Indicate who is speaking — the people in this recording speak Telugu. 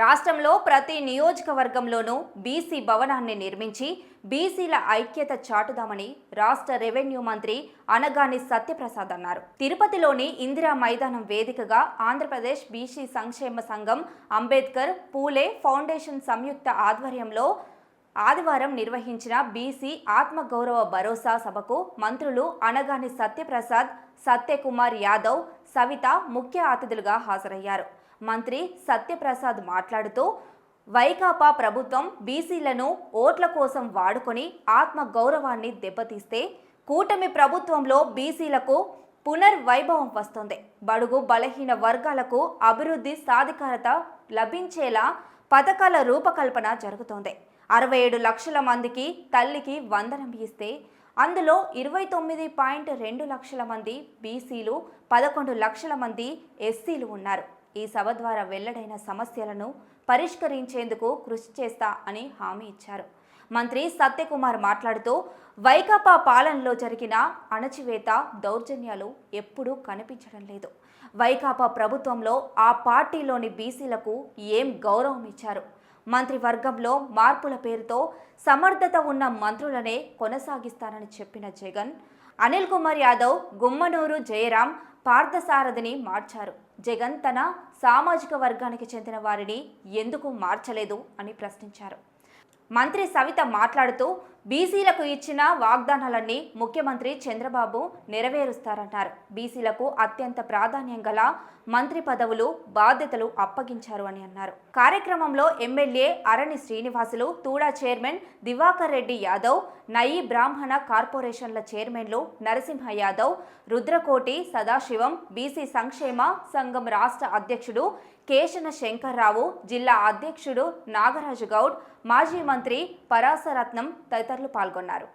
Speaker 1: రాష్ట్రంలో ప్రతి నియోజకవర్గంలోనూ బీసీ భవనాన్ని నిర్మించి బీసీల ఐక్యత చాటుదామని రాష్ట్ర రెవెన్యూ మంత్రి అనగాని సత్యప్రసాద్ అన్నారు. తిరుపతిలోని ఇందిరా మైదానం వేదికగా ఆంధ్రప్రదేశ్ బీసీ సంక్షేమ సంఘం అంబేద్కర్ పూలే ఫౌండేషన్ సంయుక్త ఆధ్వర్యంలో ఆదివారం నిర్వహించిన బీసీ ఆత్మగౌరవ భరోసా సభకు మంత్రులు అనగాని సత్యప్రసాద్ సత్యకుమార్ యాదవ్ సవిత ముఖ్య అతిథులుగా హాజరయ్యారు. మంత్రి సత్యప్రసాద్ మాట్లాడుతూ వైకాపా ప్రభుత్వం బీసీలను ఓట్ల కోసం వాడుకొని ఆత్మ గౌరవాన్ని దెబ్బతీస్తే కూటమి ప్రభుత్వంలో బీసీలకు పునర్వైభవం వస్తుంది. బడుగు బలహీన వర్గాలకు అభివృద్ధి సాధికారత లభించేలా పథకాల రూపకల్పన జరుగుతోంది. అరవై ఏడు లక్షల మందికి తల్లికి వందనం ఇస్తే అందులో ఇరవై తొమ్మిది పాయింట్ రెండు లక్షల మంది బీసీలు పదకొండు లక్షల మంది ఎస్సీలు ఉన్నారు. ఈ సభ ద్వారా వెల్లడైన సమస్యలను పరిష్కరించేందుకు కృషి చేస్తా అని హామీ ఇచ్చారు. మంత్రి సత్యకుమార్ మాట్లాడుతూ వైకాపా పాలనలో జరిగిన అణచివేత దౌర్జన్యాలు ఎప్పుడూ కనిపించడం లేదు. వైకాపా ప్రభుత్వంలో ఆ పార్టీలోని బీసీలకు ఏం గౌరవం ఇచ్చారు? మంత్రివర్గంలో మార్పుల పేరుతో సమర్థత ఉన్న మంత్రులనే కొనసాగిస్తానని చెప్పిన జగన్ అనిల్ కుమార్ యాదవ్ గుమ్మనూరు జయరాం పార్థసారథిని మార్చారు. జగన్ తన సామాజిక వర్గానికి చెందిన వారిని ఎందుకు మార్చలేదు అని ప్రశ్నించారు. మంత్రి సవిత మాట్లాడుతూ బీసీలకు ఇచ్చిన వాగ్దానాలన్నీ ముఖ్యమంత్రి చంద్రబాబు నెరవేరుస్తారన్నారు. బీసీలకు అత్యంత ప్రాధాన్యం గల మంత్రి పదవులు బాధ్యతలు అప్పగించారు అని అన్నారు. కార్యక్రమంలో ఎమ్మెల్యే అరణి శ్రీనివాసులు తూడా చైర్మన్ దివాకర్ రెడ్డి యాదవ్ నయీ బ్రాహ్మణ కార్పొరేషన్ల చైర్మన్లు నరసింహ యాదవ్ రుద్రకోటి సదాశివం బీసీ సంక్షేమ సంఘం రాష్ట్ర అధ్యక్షుడు కేశన శంకర్రావు జిల్లా అధ్యక్షుడు నాగరాజు గౌడ్ మాజీ మంత్రి మంత్రి పరాసరత్నం తదితరులు పాల్గొన్నారు.